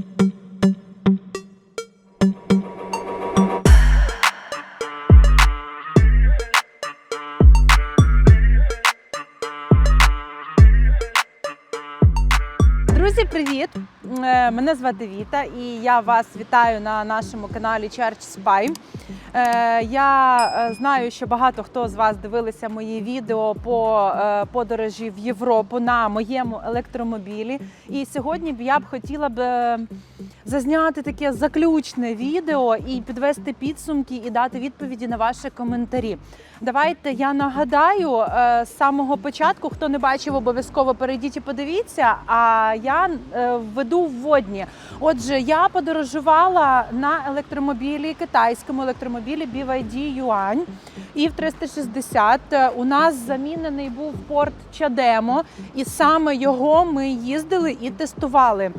thank you Мене звати Віта, і я вас вітаю на нашому каналі Church Spy. Е, Я е, знаю, що багато хто з вас дивилися мої відео по е, подорожі в Європу на моєму електромобілі. І сьогодні я б хотіла б е, зазняти таке заключне відео і підвести підсумки і дати відповіді на ваші коментарі. Давайте я нагадаю е, з самого початку, хто не бачив, обов'язково перейдіть і подивіться. А я е, введу вводні. Отже, я подорожувала на електромобілі, китайському електромобілі BYD Yuan. І в 360 е, у нас замінений був порт Чадемо, і саме його ми їздили і тестували.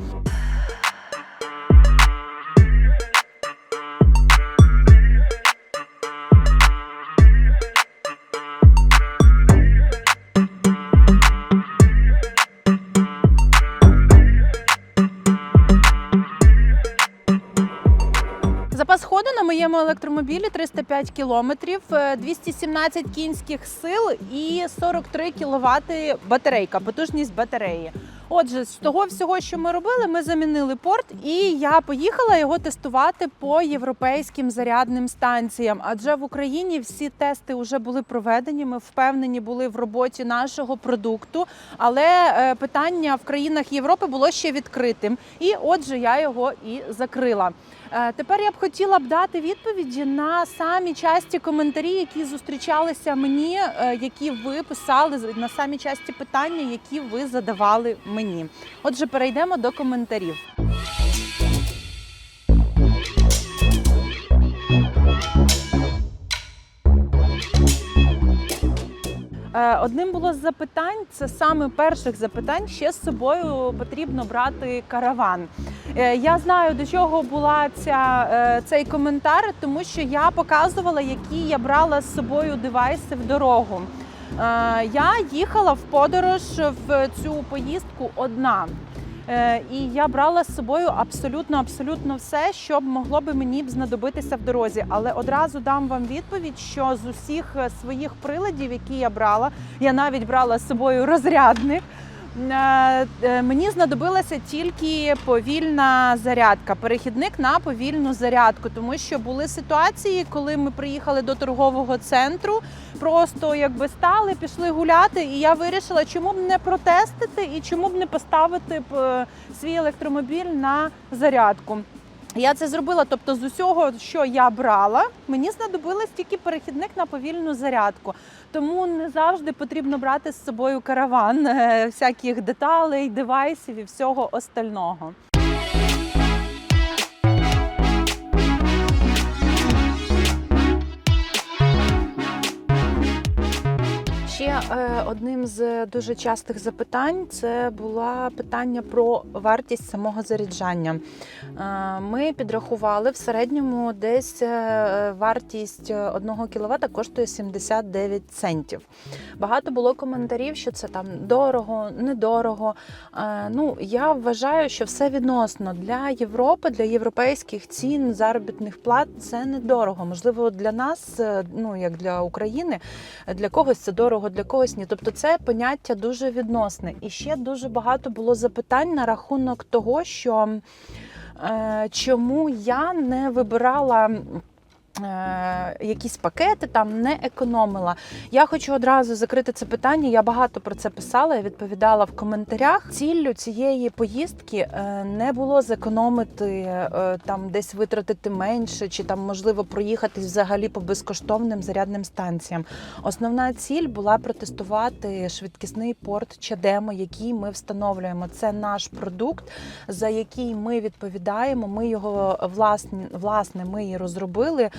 Запас ходу на моєму електромобілі 305 кілометрів, е, 217 кінських сил і 43 кВт батарейка, потужність батареї. Отже, з того всього, що ми робили, ми замінили порт, і я поїхала його тестувати по європейським зарядним станціям. Адже в Україні всі тести вже були проведені. Ми впевнені були в роботі нашого продукту. Але е, питання в країнах Європи було ще відкритим. І отже, я його і закрила. Е, Тепер я б хотіла б дати відповіді на самі часті коментарі, які зустрічалися мені, е, які ви писали на самі часті питання, які ви задавали мені. Отже, перейдемо до коментарів. Одним було з запитань, це саме перших запитань. Ще з собою потрібно брати караван. Е, Я знаю, до чого була ця, е, цей коментар, тому що я показувала, які я брала з собою девайси в дорогу. Е, Я їхала в подорож в цю поїздку одна. Е, І я брала з собою абсолютно абсолютно все, що могло би мені б знадобитися в дорозі. Але одразу дам вам відповідь, що з усіх е, своїх приладів, які я брала, я навіть брала з собою розрядник. Е, е, Мені знадобилася тільки повільна зарядка, перехідник на повільну зарядку, тому що були ситуації, коли ми приїхали до торгового центру, просто якби стали, пішли гуляти, і я вирішила, чому б не протестити і чому б не поставити е, свій електромобіль на зарядку. Я це зробила. Тобто, з усього, що я брала, мені знадобилось тільки перехідник на повільну зарядку. Тому не завжди потрібно брати з собою караван е, всяких деталей, девайсів і всього остального. Одним з дуже частих запитань це було питання про вартість самого заряджання. Е, Ми підрахували в середньому десь е, вартість 1 кВт коштує 79 центів. Багато було коментарів, що це там дорого, недорого. Е, Ну я вважаю, що все відносно для Європи, для європейських цін заробітних плат це недорого. Можливо, для нас, е, ну як для України, для когось це дорого, для когось ні. Тобто це поняття дуже відносне. І ще дуже багато було запитань на рахунок того, що е, чому я не вибирала. Е, Якісь пакети там не економила. Я хочу одразу закрити це питання. Я багато про це писала, я відповідала в коментарях. Ціллю цієї поїздки е, не було зекономити е, там, десь витратити менше, чи там можливо проїхатись взагалі по безкоштовним зарядним станціям. Основна ціль була протестувати швидкісний порт Чадемо, який ми встановлюємо. Це наш продукт, за який ми відповідаємо. Ми його власне, власне ми і розробили.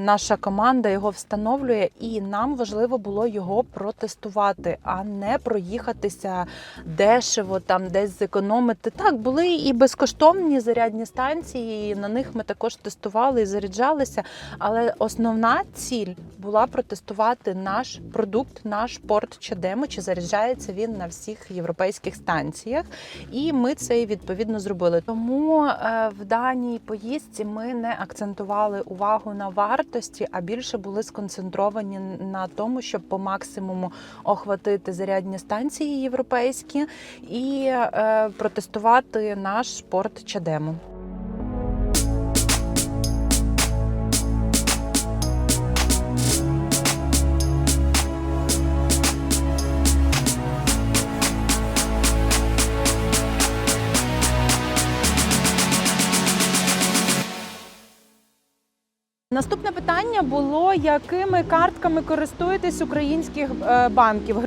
Наша команда його встановлює, і нам важливо було його протестувати, а не проїхатися дешево, там десь зекономити. Так, були і безкоштовні зарядні станції. і На них ми також тестували і заряджалися. Але основна ціль була протестувати наш продукт, наш порт Чадемо, чи заряджається він на всіх європейських станціях. І ми це відповідно зробили. Тому е, в даній поїздці ми не акцентували увагу на вартості, а більше були сконцентровані на тому, щоб по максимуму охватити зарядні станції європейські і е, протестувати наш порт Чадему. Наступне питання було, якими картками користуєтесь українських е, банків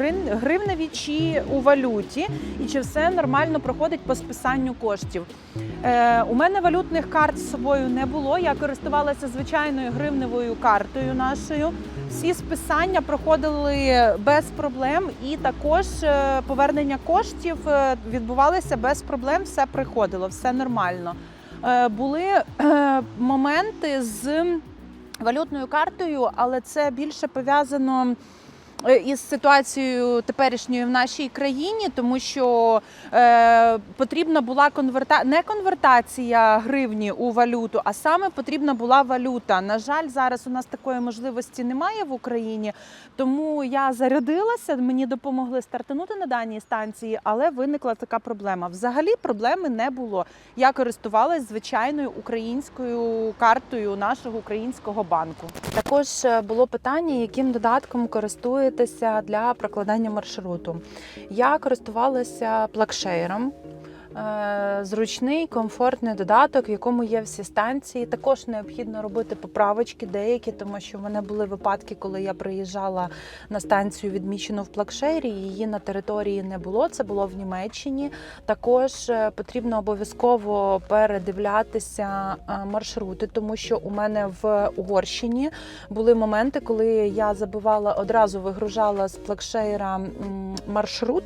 гривневі чи у валюті, і чи все нормально проходить по списанню коштів? Е, у мене валютних карт з собою не було. Я користувалася звичайною гривневою картою нашою. Всі списання проходили без проблем, і також е, повернення коштів відбувалося без проблем. Все приходило, все нормально. Були моменти з валютною картою, але це більше пов'язано із ситуацією теперішньою в нашій країні, тому що е, потрібна була конверта... не конвертація гривні у валюту, а саме потрібна була валюта. На жаль, зараз у нас такої можливості немає в Україні, тому я зарядилася, мені допомогли стартанути на даній станції, але виникла така проблема. Взагалі проблеми не було. Я користувалась звичайною українською картою нашого українського банку. Також е, було питання, яким додатком користуєтеся для прокладання маршруту. Я користувалася плакшеєром. Е, Зручний, комфортний додаток, в якому є всі станції. Також необхідно робити поправочки деякі, тому що в мене були випадки, коли я приїжджала на станцію, відмічену в плакшері. Її на території не було. Це було в Німеччині. Також е, потрібно обов'язково передивлятися е, маршрути, тому що у мене в Угорщині були моменти, коли я забивала одразу вигружала з плакшейра маршрут,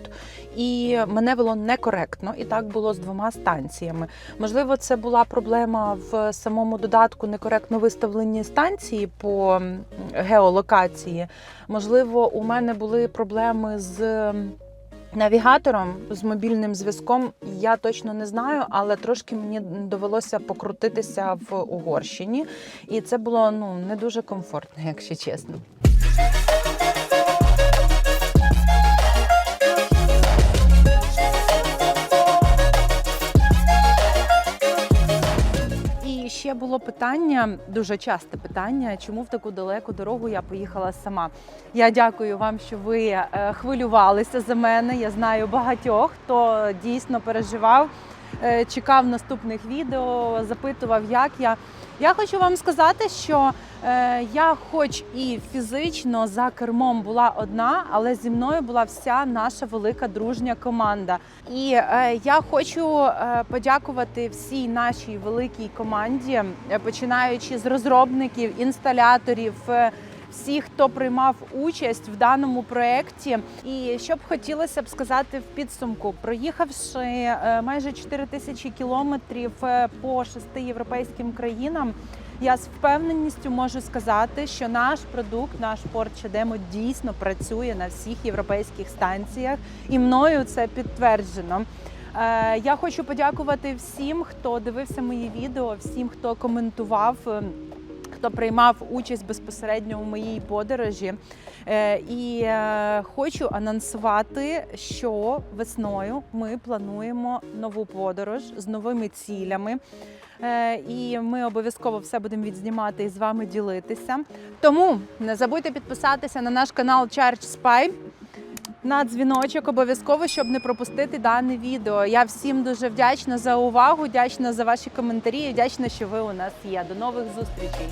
і мене було некоректно. І так було з двома станціями. Можливо, це була проблема в самому додатку некоректно виставлені станції по геолокації. Можливо, у мене були проблеми з. Навігатором з мобільним зв'язком я точно не знаю, але трошки мені довелося покрутитися в Угорщині, і це було ну не дуже комфортно, якщо чесно. Ще було питання, дуже часте питання, чому в таку далеку дорогу я поїхала сама. Я дякую вам, що ви е, хвилювалися за мене. Я знаю багатьох, хто дійсно переживав, чекав наступних відео, запитував, як я. Я хочу вам сказати, що е, я, хоч і фізично за кермом була одна, але зі мною була вся наша велика дружня команда. І е, я хочу е, подякувати всій нашій великій команді, е, починаючи з розробників, інсталяторів. Всіх, хто приймав участь в даному проєкті, і що б хотілося б сказати в підсумку, проїхавши е, майже 4 тисячі кілометрів е, по шести європейським країнам, я з впевненістю можу сказати, що наш продукт, наш порт Чадемо дійсно працює на всіх європейських станціях, і мною це підтверджено. Е, Я хочу подякувати всім, хто дивився мої відео, всім, хто коментував. Хто приймав участь безпосередньо у моїй подорожі, Е, і е, хочу анонсувати, що весною ми плануємо нову подорож з новими цілями. Е, І ми обов'язково все будемо відзнімати і з вами ділитися. Тому не забудьте підписатися на наш канал Charge Spy на дзвіночок обов'язково, щоб не пропустити дане відео. Я всім дуже вдячна за увагу, вдячна за ваші коментарі, вдячна, що ви у нас є. До нових зустрічей.